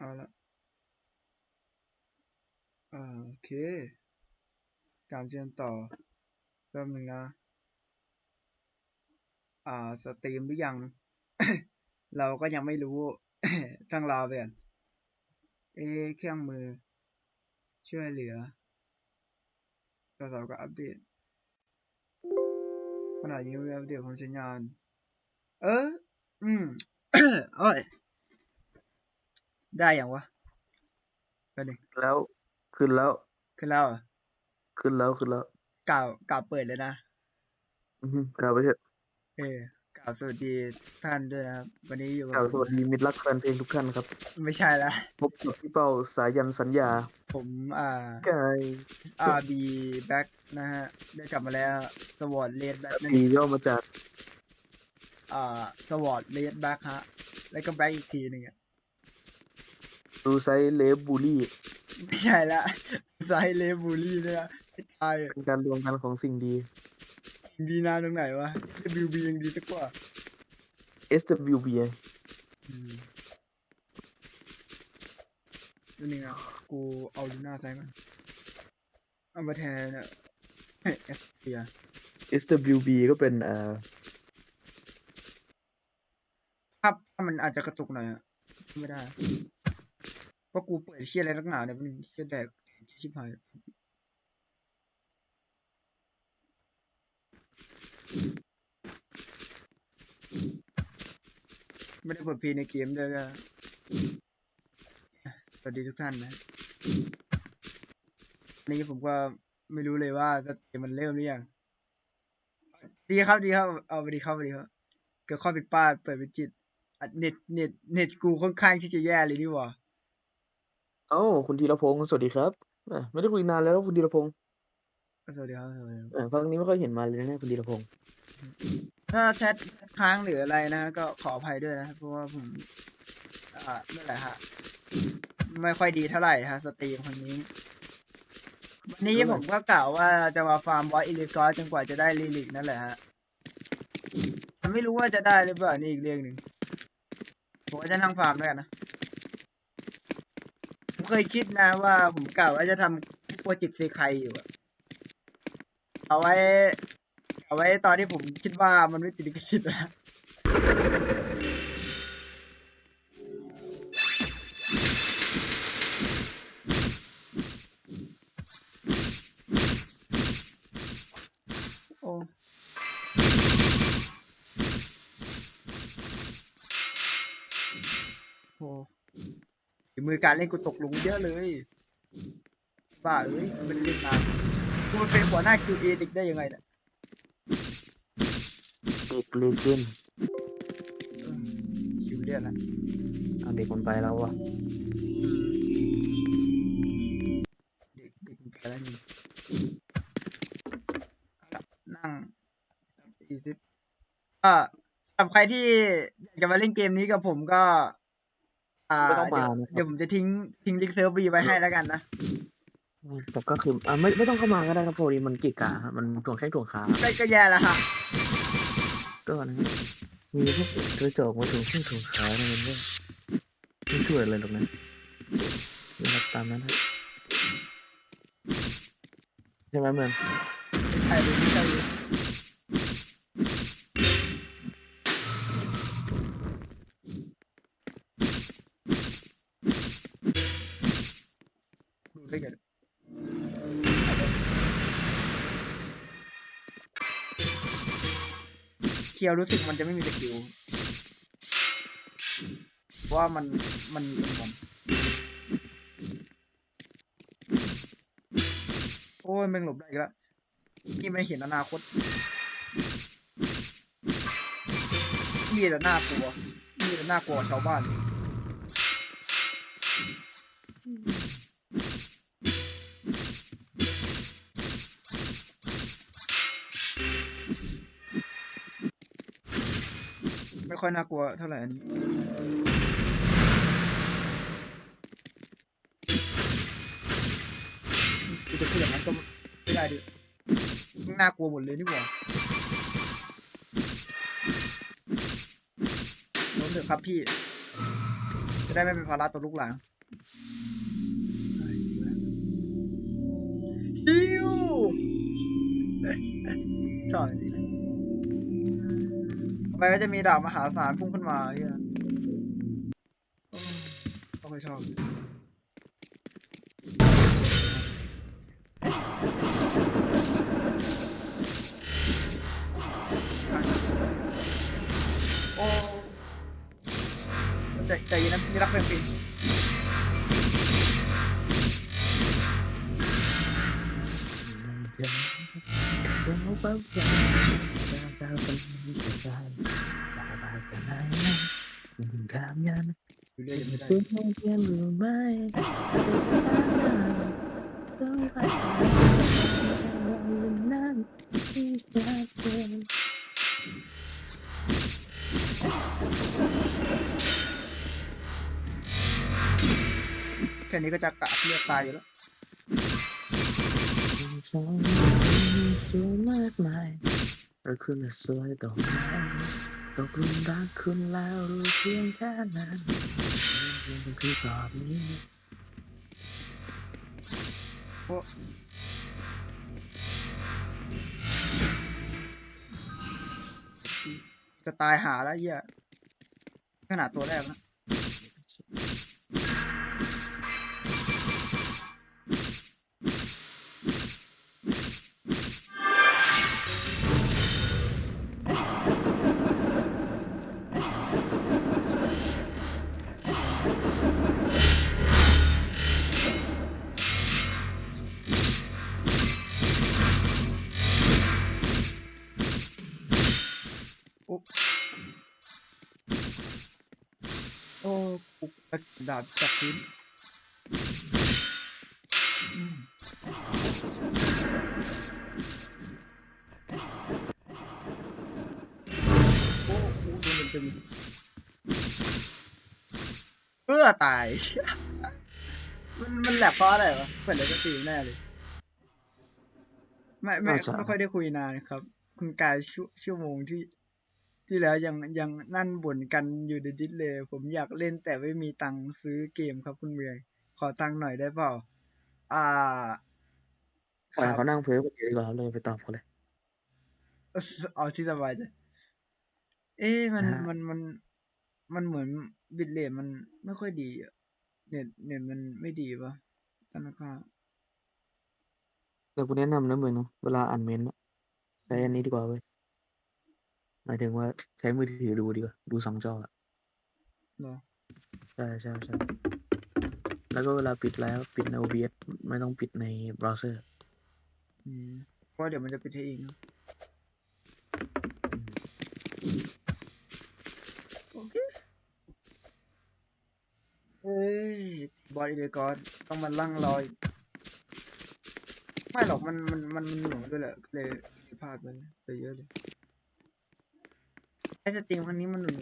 เอาละอ่าโอเคการเรียนต่อแป๊บหนึ่งนะ อ่า สตรีมหรือยัง เราก็ยังไม่รู้ต้งรอไปก่อนเอ เครื่องมือ ช่วยเหลือต่อต่อก็อัปเดตขณะนี้มีอัปเดตความใช้งาน เออ อืมอ้ย ได้อย่างวะไปหนึ่งแล้วขึ้นแล้ว ขึ้นแล้วเหรอขึ้นแล้วขึ้นแล้วกล่าวกล่าวเปิดเลยนะอือฮึกล่าวไปเถอะเออกล่าวสวัสดีทุกท่านด้วยนะครับ วันนี้อยู่กับกล่าวผมสวัสดีมิตรรักแฟนเพลงทุกท่านครับ ไม่ใช่ละพบกับพี่เป้าสายันสัญญา ผมอ่ากาย RB Back นะฮะ ได้กลับมาแล้วสวอตเลดแบ็กนั่นปีย่อมาจากอ่าสวอตเลดแบ็กฮะ แล้วก็แบ็กอีกทีหนึ่งอะ ดูไซเลฟบูลี่ไม่ใช่ละไซเลบูลี่เนี่ยนะไม่ใช่เป็นการรวมกันของสิ่งดี ดีนานตรงไหนวะ WB ยังดีสักกว่า SWB อืมนิดนึงอะกูเอาลูน่าใส่มันเอามาแทนอะเอสเปีย SWB ก็เป็นเอ่อภาพภาพมันอาจจะกระตุกหน่อยอะไม่ได้ เพราะกูเปิดเชียอะไรนักหนาเนี่ยมันเชียแดกชิบหายไม่ได้เปิดพลงในเกมด้วยก็สวัสดีทุกท่านนะนนี้ผมก็ไม่รู้เลยว่าสตรีมมันเริ่มหรือยังดีครับดีครับ เอาไปดีครับไปดีครับ เกิดข้อผิดพลาดเปิดเป็นจิตเน็ตเน็ตเน็ตกูค่อนข้างที่จะแย่เลยนี่หว่า เอ้าคุณธีรพงศ์สวัสดีครับอะไม่ได้คุยนานแล้วคุณธีรพงศ์สวัสดีครับสวัสดีครับอะพักนี้ไม่ค่อยเห็นมาเลยนะคุณธีรพงศ์ถ้าแชทค้างหรืออะไรนะ ก็ขออภัยด้วยนะเพราะว่าผมอ่านั่นแหละฮะไม่ค่อยดีเท่าไหร่ฮะสตรีมคนนี้ วันนี้ผมก็กล่าวว่าจะมาฟาร์มบอสอิลิกอสจนกว่าจะได้ลิลิกนั่นแหละฮะแต่ไม่รู้ว่าจะได้หรือเปล่านี่อีกเรื่องหนึ่งผมก็จะนั่งฟาร์มด้วยกันนะผม เคยคิดนะว่าผมกล่าวว่าจะทำโปรเจกต์เซครอยู่อะเอาไว้ เอาไว้ตอนที่ผมคิดว่ามันไม่ติดลิขสิทธิ์นะ มือการเล่นกูตกลงเยอะเลยบ้าเอ้ยมันไม่ได้เล่นนานกูมันเป็นหัวหน้าคิวเอเด็กได้ยังไงเนี่ยเด็กเลเจนด์เออคิวเรียนละเอาเด็กมันไปแล้ววะเด็กเด็กมันไปแล้วนี่เอาละนั่งอีซิก็สำหรับใครที่อยากจะมาเล่นเกมนี้กับผมก็ อ่าไม่ต้องมาเดี๋ยวนะครับ เดี๋ยวผมจะทิ้งทิ้งลิงก์เซิร์ฟวีไว้ให้แล้วกันนะ แต่ก็คืออะไม่ไม่ต้องเข้ามาก็ได้ครับพอดีมันเกิกะฮะมันถ่วงแข้งถ่วงขาก็ก็แย่แล้วฮะก็นะฮะมีพวกกระจกมาถ่วงแข้งถ่วงขาเนี่ยมันก็ไม่ช่วยอะไรหรอกนะนะครับตามนั้นฮะใช่ไหมเมือง ใช่เลยใช่เลยดู คียวรู้สึกมันจะไม่มีสกิลเพราะว่ามันมันมันโอ้ยแม่งหลบได้อีกแล้วนี่ไม่เห็นอนาคตมีแต่น่ากลัวมีแต่น่ากลัวกว่าชาวบ้าน ค่อยน่ากลัวเท่าไหร่อันนี้กูจะพูดอย่างนั้นก็ไม่ได้ดิน่ากลัวหมดเลยนี่หว่าล้มเถอะครับพี่ จะได้ไม่เป็นภาระต่อลูกหลานฮิวใช่ อบอย่างนี้นะต่อไปก็จะมีดาบมหาศาลพุ่งขึ้นมาเฮียโอ้ไม่ค่อยชอบโอ้ใจใจเย็นนะมีรักเป็นปี อยู่เรื่อยยังไม่ได้แค่นี้ก็จะกะเลือดตายอยู่แล้วสวยมากมายเราคุณน่ะสวยตรงไหน ตกลุมรักคุณแล้วรู้เพียงแค่นั้นเพียงคือตอบนี้โอ้จะตายหาแล้วเหี้ยขนาดตัวแรกนะ โอ้โอ้ปุกกระดาบจากพื้นอืมโอ้โหโดนเต็มๆเพื่อตาย มันมันแหลกเพราะอะไรวะเปิดเลยก็ตีแน่เลย ไม่ไม่น่าจะไม่ค่อยได้คุยนานครับ คุณกายชั่วชั่วโมงที่ ที่แล้วยังยังนั่นบ่นกันอยู่ในดิสเลย ผมอยากเล่นแต่ไม่มีตังค์ซื้อเกมครับคุณเมืองขอตังค์หน่อยได้เปล่า อ่าปล่อยเขานั่งเพลย์คนเดียวดีกว่าครับเราไปตอบเขาเลย เอาที่สบายใจเอ๊ะมันอ่าฮะมันมัน มันเหมือนบิตเรทมันไม่ค่อยดีอะเน็ตเน็ตมันไม่ดีปะธนาคารแต่กูแนะนำนะมึงนะเวลาอ่านเมนต์อะใช้อันนี้ดีกว่าเว้ยห มายถึงว่าใช้มือถือดูดีกว่า ดูสองจออะเหรอใช่ใช่ใช่แล้วก็เวลาปิดแล้วปิดใน OBS ไม่ต้องปิดในเบราว์เซอร์ อืมเพราะเดี๋ยวมันจะปิดให้เองเนอะโอเคเอ้ยบอดี้เลยก่อนต้องมาลั่งรอยไม่หรอกมันมันมันมันหนูด้วยแหละก็เลยพลาดไปไปเยอะเลย ไอ้สตรีมครั้งนี้มันหนู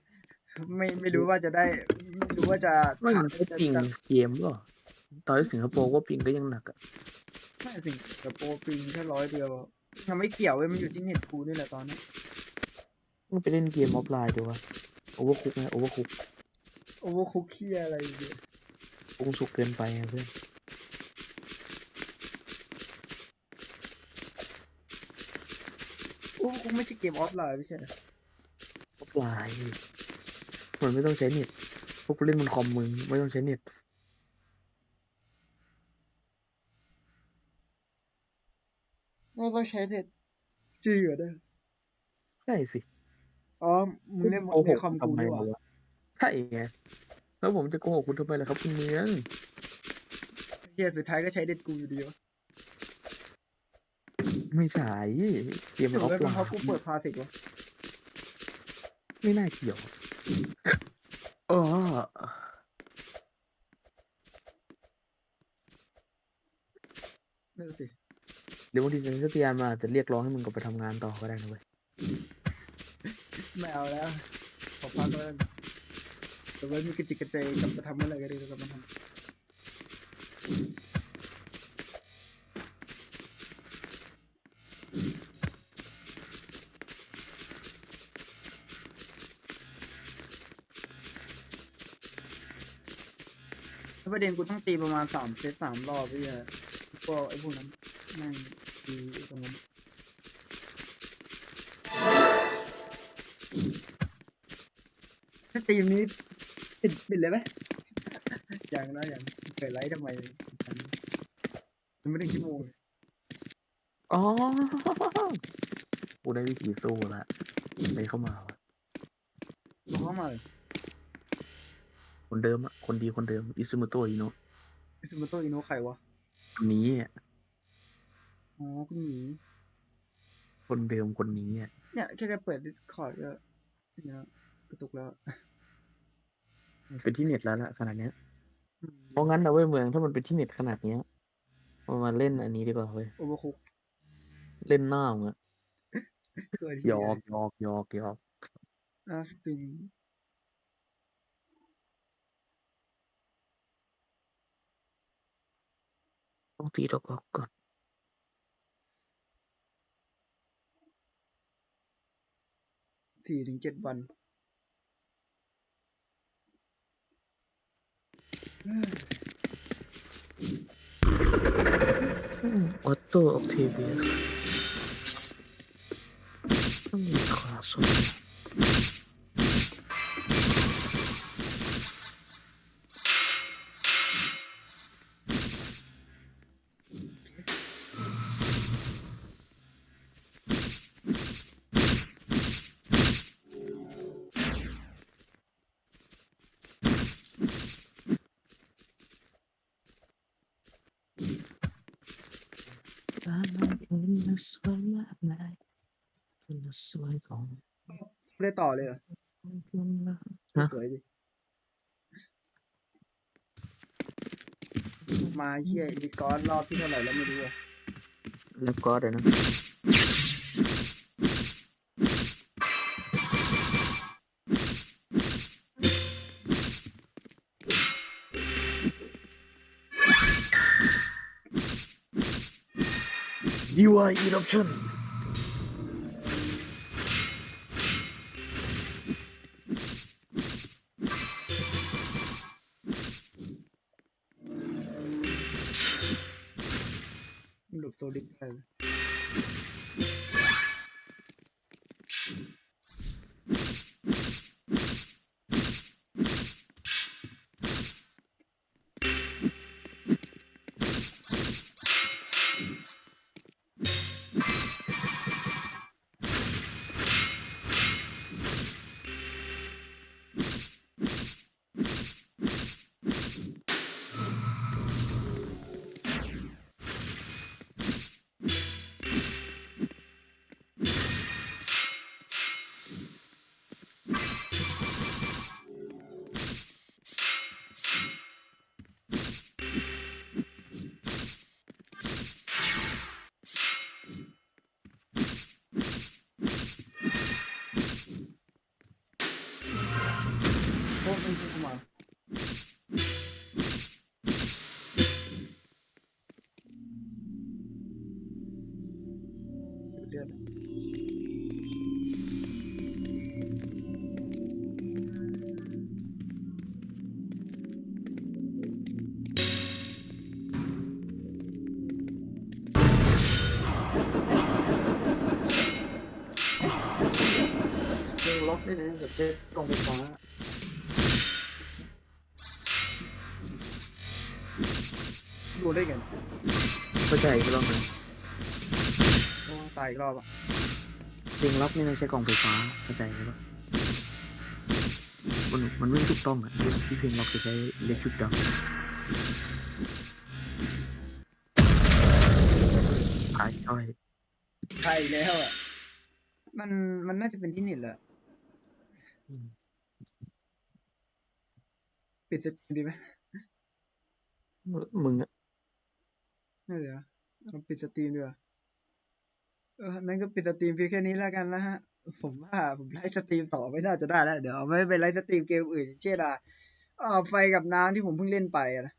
ๆไม่ไม่รู้ว่าจะได้ไม่รู้ว่าจะไม่มันจะก็ปิงจะเกมก็ตอนที่สิงคโปร์ก็ปิงก็ยังหนักอะไม่สิงคโปร์ปีแค่ร้อยเดียวยังไม่เกี่ยวเว้ยมันอยู่ที่เน็ตกูนี่แหละตอนนี้มันไปเล่นเกมออฟไลน์ดีวะโอเวอร์คุกไงโอเวอร์คุกโอเวอร์คุกกี้อะไรอย่างเงี้ยปรุงสุกเกินไปไงเพื่อนโอ้คุกไม่ใช่เกมออฟไลน์ไม่ใช่ เหรอออฟไลน์มันไม่ต้องใช้เน็ตพวกกูเล่นบนคอมมึงไม่ต้องใช้เน็ตไม่ต้องใช้เน็ตจริงเหรอเนี่ยใช่สิอ๋อมึงเล่นโกหในกคอมกูทำไมดีกว่าวะใช่ไงแล้วผมจะโกหกคุณทำไมล่ะครับคุณเมืองเฮียสุดท้ายก็ใช้เน็ตกูอยู่ดีวะไม่ใช่เกมหมันรือออว่าฟเป็นไลเพราะน์กูเปิดพาสิกวะ ไม่น่าเกี่ยวอ๋อไม่รู้สิเดี๋ยวบางทีสัญชาตญาณมาอาจจะเรียกร้องให้มึงกลับไปทำงานต่อก็ได้นะเว้ยไม่เอาแล้ว ขอพักแล้วกันแต่ว่ามีกระจิกกระใจกลับมาทำเมื่อไหร่ก็ได้ก็กลับมาทแประเด็นกูต้องตีประมาณสามเซตสามรอบพี่อะพวกไอ้พวกนั้นแม่งตีตรงนั้นถ้าตีมนี้ปิดปิดเลยไหมอย่างนะอย่างเปิดไลท์ทำไมมันไม่ได้คิดโมงเลยอ๋อกูได้วิธีสู้ละเลยเข้ามาวะบอกเข้ามาเลย คนเดิมอะคนดีคนเดิมอิซึมุโตะอิโนะอิซูโมโตะอิโนะใครวะคนนี้อะอ๋อคุณหมีคนเดิมคนนี้อะเนี่ยแค่แค่เปิดคอร์ดก็เนี่ยกระตุกแล้วเป็นที่เน็ตแล้วล่ะขนาดเนี้ยอืมเพราะงั้นนะเว้ยเมืองถ้ามันเป็นที่เน็ตขนาดเนี้ยมามาเล่นอันนี้ดีกว่าเว้ยโอเวอร์คุกเล่นหน้ามึงอะเกิดหยอกหยอกหยอกหยอกอาสปริง ต้องตีดอกออกก่อนสี่ถึงเจ็ดวันเฮ้ยออโต้ออกทีวีต้ องมีคลาสสตาคุณน่ะสวยมากมายคุณน่ะสวยของไม่ได้ต่อเลยเหรอคุณละสวยดิมาเฮียอีกอนรอบที่เท่าไหร่แล้วไม่รู้อะแล้วก็เดี๋ยวนะ UI Eruption หลบโซลิดได้ เพลงล็อกนี่นะแบบเช็คกล้องไฟฟ้าดูได้ไงเข้าใจใช่ป่ะมันโอ้ตายอีกรอบอะเพลงล็อกนี่นะใช้กล่องไฟฟ้าเข้าใจใช่ป่ะมันมันไม่ถูกต้องอะที่เพลงล็อกจะใช้เล็กชุดดำขายช่อย ใช่แล้วอะ มันมันน่าจะเป็นที่เน็ตแหละอืม ปิดสตรีมดีไหมมึงอะไม่เดี๋ยวเราปิดสตรีมดีกว่าเออนั้นก็ปิดสตรีมเพียงแค่นี้แล้วกันนะฮะ ผมว่าผมไลฟ์สตรีมต่อไม่น่าจะได้แล้ว เดี๋ยวเอาไว้ไปไลฟ์สตรีมเกมอื่น เช่นอะอ่าไฟกับน้ำที่ผมเพิ่งเล่นไปอะนะ